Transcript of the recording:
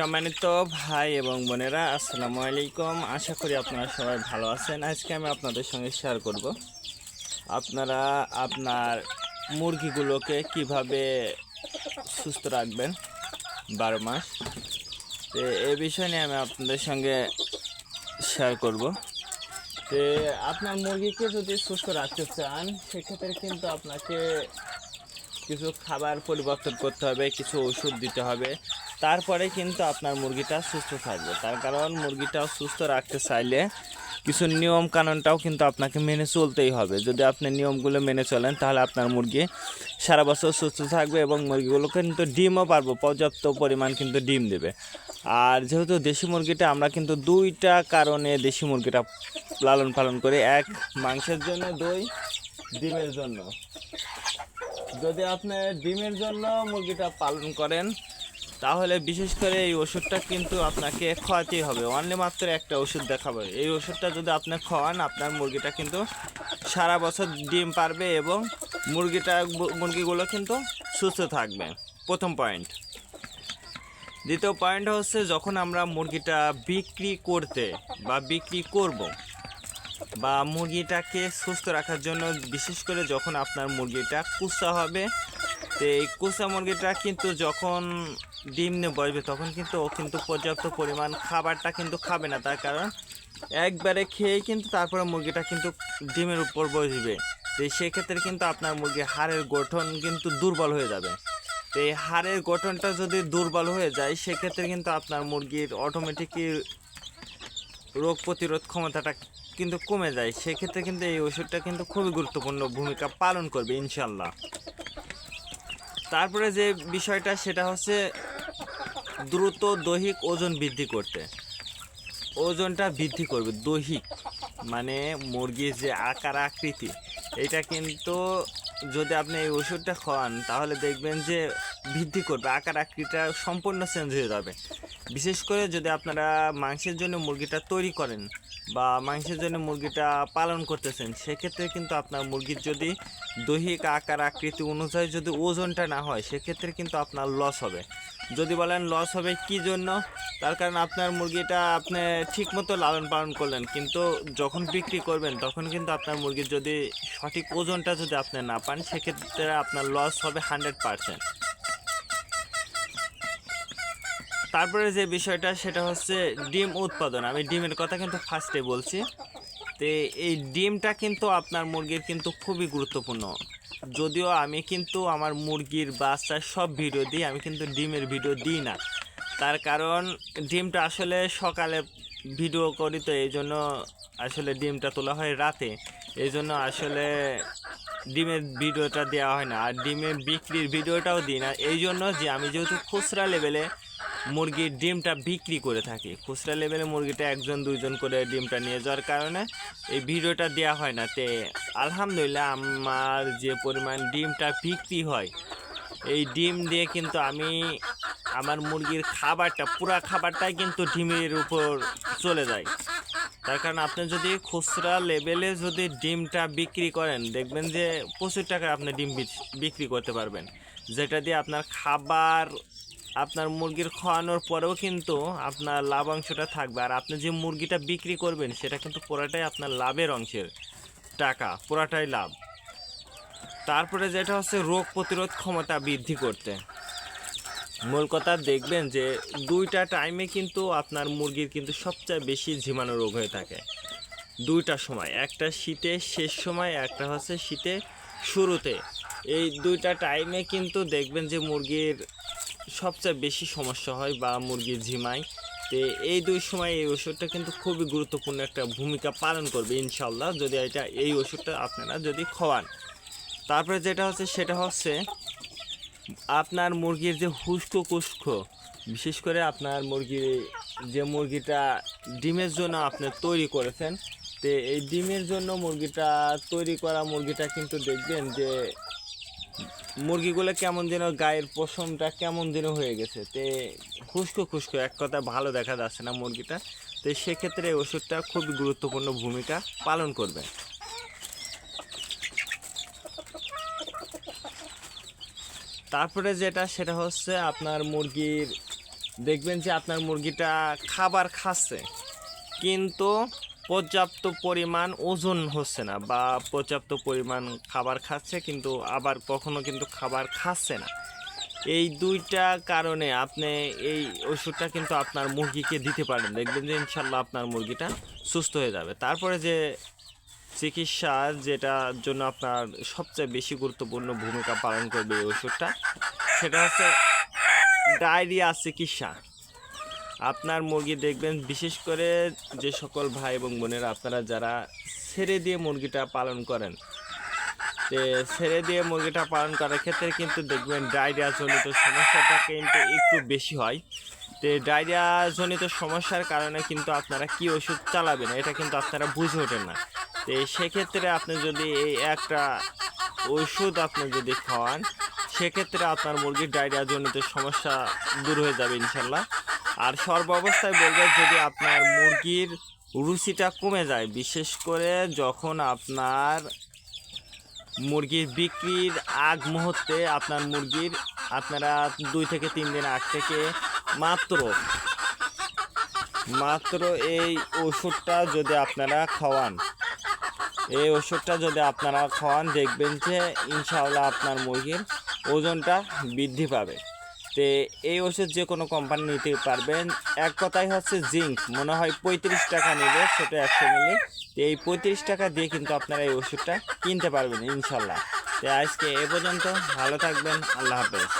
সম্মানিত ভাই এবং বোনেরা, আসসালামু আলাইকুম। আশা করি আপনারা সবাই ভালো আছেন। আজকে আমি আপনাদের সঙ্গে শেয়ার করব। আপনারা আপনার মুরগিগুলোকে কীভাবে সুস্থ রাখবেন বারো মাস? তো এই বিষয় নিয়ে আমি আপনাদের সঙ্গে শেয়ার করব। তো আপনার মুরগিকে যদি সুস্থ রাখতে চান, সেক্ষেত্রে কিন্তু আপনাকে কিছু খাবার পরিবর্তন করতে হবে, কিছু ওষুধ দিতে হবে। তারপরে কিন্তু আপনার মুরগিটা সুস্থ থাকবে। তার কারণ মুরগিটাও সুস্থ রাখতে চাইলে কিছু নিয়ম কানুনটাও কিন্তু আপনাকে মেনে চলতেই হবে। যদি আপনি নিয়মগুলো মেনে চলেন, তাহলে আপনার মুরগি সারা বছর সুস্থ থাকবে এবং মুরগিগুলো কিন্তু ডিমও পারব, পর্যাপ্ত পরিমাণ কিন্তু ডিম দেবে। আর যেহেতু দেশি মুরগিটা, আমরা কিন্তু দুইটা কারণে দেশি মুরগিটা লালন পালন করি। এক, মাংসের জন্য, দুই, ডিমের জন্য। যদি আপনি ডিমের জন্য মুরগিটা পালন করেন তাহলে বিশেষ করে এই ওষুধটা কিন্তু আপনাকে খাওয়াতেই হবে। অনলি মাত্র একটা ওষুধ দেখাবে। এই ওষুধটা যদি আপনি খাওয়ান আপনার মুরগিটা কিন্তু সারা বছর ডিম পারবে এবং মুরগিটা মুরগিগুলো কিন্তু সুস্থ থাকবে। প্রথম পয়েন্ট দ্বিতীয় পয়েন্ট হচ্ছে যখন আমরা মুরগিটা বিক্রি করতে বা বিক্রি করব বা মুরগিটাকে সুস্থ রাখার জন্য বিশেষ করে যখন আপনার মুরগিটা কুসা হবে, তো এই কুসা মুরগিটা কিন্তু যখন ডিম নিয়ে বসবে, তখন কিন্তু ও কিন্তু পর্যাপ্ত পরিমাণ খাবারটা কিন্তু খাবে না, তার কারণ একবারে খেয়েই কিন্তু তারপরে মুরগিটা কিন্তু ডিমের উপর বসবে। তো সেক্ষেত্রে কিন্তু আপনার মুরগির হাড়ের গঠন কিন্তু দুর্বল হয়ে যাবে। তো এই হাড়ের গঠনটা যদি দুর্বল হয়ে যায়, সেক্ষেত্রে কিন্তু আপনার মুরগির অটোমেটিকই রোগ প্রতিরোধ ক্ষমতাটা কিন্তু কমে যায়। সেক্ষেত্রে কিন্তু এই ওষুধটা কিন্তু খুবই গুরুত্বপূর্ণ ভূমিকা পালন করবে ইনশাল্লাহ তারপরে যে বিষয়টা, সেটা হচ্ছে দ্রুত দৈহিক ওজন বৃদ্ধি করতে। ওজনটা বৃদ্ধি করবে, দৈহিক। মানে মুরগির যে আকার, আকৃতি, এটা কিন্তু যদি আপনি এই ওষুধটা খাওয়ান, তাহলে দেখবেন যে বৃদ্ধি করবে, আকার, আকৃতিটা সম্পূর্ণ চেঞ্জ হয়ে যাবে। বিশেষ করে যদি আপনারা মাংসের জন্য মুরগিটা তৈরি করেন বা মাংসের জন্য মুরগিটা পালন করতেছেন, সেক্ষেত্রে কিন্তু আপনার মুরগির যদি দৈহিক আকার, আকৃতি অনুযায়ী যদি ওজনটা না হয়, সেক্ষেত্রে কিন্তু আপনার লস হবে। যদি বলেন লস হবে কি জন্য? তার কারণ আপনার মুরগিটা আপনি ঠিকমতো লালন পালন করলেন, কিন্তু যখন বিক্রি করবেন, তখন কিন্তু আপনার মুরগির যদি সঠিক ওজনটা যদি আপনি না পান, সেক্ষেত্রে আপনার লস হবে হান্ড্রেড পারসেন্ট তারপরে যে বিষয়টা, সেটা হচ্ছে ডিম উৎপাদন। আমি ডিমের কথা কিন্তু ফার্স্টে বলছি। তো এই ডিমটা কিন্তু আপনার মুরগির কিন্তু খুবই গুরুত্বপূর্ণ। যদিও আমি কিন্তু আমার মুরগির বাচ্চার সব ভিডিও দিই, আমি কিন্তু ডিমের ভিডিও দিই না। তার কারণ, ডিমটা আসলে সকালে ভিডিও করি তো, এই জন্য আসলে ডিমটা তোলা হয় রাতে। এই জন্য আসলে ডিমের ভিডিওটা দেওয়া হয় না। আর ডিমের বিক্রির ভিডিওটাও দিই না। এই জন্য যে আমি যেহেতু খুচরা লেভেলে মুরগির ডিমটা বিক্রি করে থাকি। খুচরা লেভেলে মুরগিটা একজন, দুইজন করে ডিমটা নিয়ে যাওয়ার কারণে এই ভিডিওটা দেওয়া হয় না। তে আলহামদুলিল্লাহ আমার যে পরিমাণ ডিমটা বিক্রি হয়, এই ডিম দিয়ে কিন্তু আমি আমার মুরগির খাবারটা, পুরা খাবারটাই কিন্তু ডিমের উপর চলে যায়। তার কারণ আপনি যদি খুচরা লেভেলে যদি ডিমটা বিক্রি করেন, দেখবেন যে প্রচুর টাকা আপনি ডিম বিক্রি করতে পারবেন। যেটা দিয়ে আপনার খাবার আপনার মুরগির খাওয়ানোর পরেও কিন্তু আপনার লাভাংশটা থাকবে। আর আপনি যে মুরগিটা বিক্রি করবেন, সেটা কিন্তু পুরাটাই আপনার লাভের অংশের টাকা, পুরাটাই লাভ। তারপরে যেটা হচ্ছে রোগ প্রতিরোধ ক্ষমতা বৃদ্ধি করতে। মূল কথা দেখবেন যে দুইটা টাইমে কিন্তু আপনার মুরগির কিন্তু সবচেয়ে বেশি ঝিমানো রোগ হয়ে থাকে। দুইটা সময়, একটা শীতের শেষ সময়, একটা হচ্ছে শীতে শুরুতে। এই দুইটা টাইমে কিন্তু দেখবেন যে মুরগির সবচেয়ে বেশি সমস্যা হয় বা মুরগি ঝিমায় তো এই দুই সময় এই ওষুধটা কিন্তু খুবই গুরুত্বপূর্ণ একটা ভূমিকা পালন করবে ইনশাল্লাহ যদি এটা, এই ওষুধটা আপনারা যদি খাওয়ান। তারপরে যেটা হচ্ছে, সেটা হচ্ছে আপনার মুরগির যে হুস্কো কুস্কো বিশেষ করে আপনার মুরগি যে মুরগিটা ডিমের জন্য আপনি তৈরি করেছেন, তো এই ডিমের জন্য মুরগিটা তৈরি করা মুরগিটা কিন্তু দেখবেন যে মুরগিগুলো কেমন যেন গায়ের পশমটা কেমন যেন হয়ে গেছে। তে খুশকো খুশকো, এক কথা ভালো দেখা যাচ্ছে না মুরগিটা। তো সেক্ষেত্রে ওষুধটা খুব গুরুত্বপূর্ণ ভূমিকা পালন করবে। তারপরে যেটা, সেটা হচ্ছে আপনার মুরগির, দেখবেন যে আপনার মুরগিটা খাবার খাচ্ছে। কিন্তু পর্যাপ্ত পরিমাণ ওজন হচ্ছে না বা পর্যাপ্ত পরিমাণ খাবার খাচ্ছে, কিন্তু আবার কখনো কিন্তু খাবার খাচ্ছে না। এই দুইটা কারণে আপনি এই ওষুধটা কিন্তু আপনার মুরগিকে দিতে পারেন। দেখবেন যে ইনশাল্লাহ আপনার মুরগিটা সুস্থ হয়ে যাবে। তারপরে যে চিকিৎসা যেটার জন্য আপনার সবচেয়ে বেশি গুরুত্বপূর্ণ ভূমিকা পালন করবে এই ওষুধটা, সেটা হচ্ছে ডায়রিয়া চিকিৎসা। আপনার মুরগি দেখবেন, বিশেষ করে যে সকল ভাই এবং বোনেরা, আপনারা যারা ছেড়ে দিয়ে মুরগিটা পালন করেন ছেড়ে দিয়ে মুরগিটা পালন করার ক্ষেত্রে কিন্তু দেখবেন ডায়রিয়া জনিত সমস্যাটা কিন্তু একটু বেশি হয়। তো ডায়রিয়া জনিত সমস্যার কারণে কিন্তু আপনারা কি ওষুধ চালাবেন, এটা কিন্তু আপনারা বুঝে ওঠেন না। তো সেক্ষেত্রে আপনি যদি এই একটা ওষুধ আপনি যদি খাওয়ান, সেক্ষেত্রে আপনার মুরগির ডায়রিয়া জনিত সমস্যা দূর হয়ে যাবে ইনশাল্লাহ। আর সর্বাবস্থায় বলবে যদি আপনার মুরগির রুচিটা কমে যায়, বিশেষ করে যখন আপনার মুরগির বিক্রির আগ মুহূর্তে আপনার মুরগির আপনারা দুই থেকে তিন দিন আগ থেকে মাত্র মাত্র এই ওষুধটা যদি আপনারা খাওয়ান, এই ওষুধটা যদি আপনারা খাওয়ান, দেখবেন যে ইনশাআল্লাহ আপনার মুরগির ওজনটা বৃদ্ধি পাবে। তে এই ওষুধ যে কোনো কোম্পানি নিতে পারবেন। এক কথাই হচ্ছে জিঙ্ক মনে হয় পঁয়ত্রিশ টাকা নেবে সেটা একশো মিলি তো এই পঁয়ত্রিশ টাকা দিয়ে কিন্তু আপনারা এই ওষুধটা কিনতে পারবেন ইনশাল্লাহ। তো আজকে এ পর্যন্ত, ভালো থাকবেন, আল্লাহ হাফেজ।